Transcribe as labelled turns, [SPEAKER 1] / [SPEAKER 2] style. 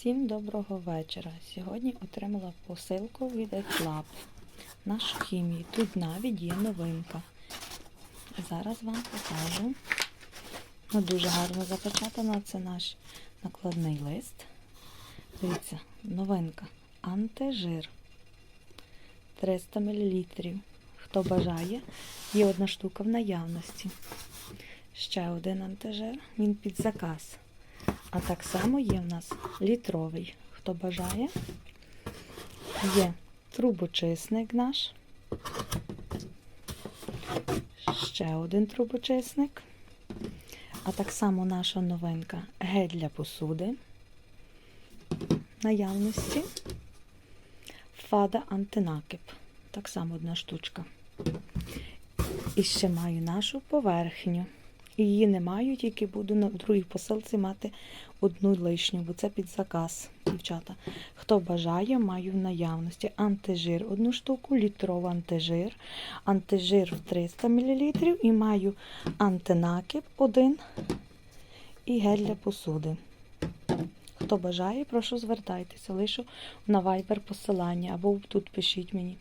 [SPEAKER 1] Всім доброго вечора. Сьогодні отримала посилку від Еклаб. Нашу хімію. Тут навіть є новинка. Зараз вам покажу. Ну, дуже гарно запечатана. Це наш накладний лист. Дивіться, новинка. Антижир. 300 мл. Хто бажає, є одна штука в наявності. Ще один антижир. Він під заказ. А так само є в нас літровий. Хто бажає? Є трубочисник наш. Ще один трубочисник. А так само наша новинка гель для посуди. Наявності. Фада антинакип. Так само одна штучка. І ще маю нашу поверхню. Її не маю, тільки буду на другій посилці мати одну лишню, бо це під заказ, дівчата. Хто бажає, маю в наявності антижир одну штуку, літровий антижир, антижир в 300 мл і маю антинакип один і гель для посуди. Хто бажає, прошу звертайтеся, лишу на Viber посилання або тут пишіть мені.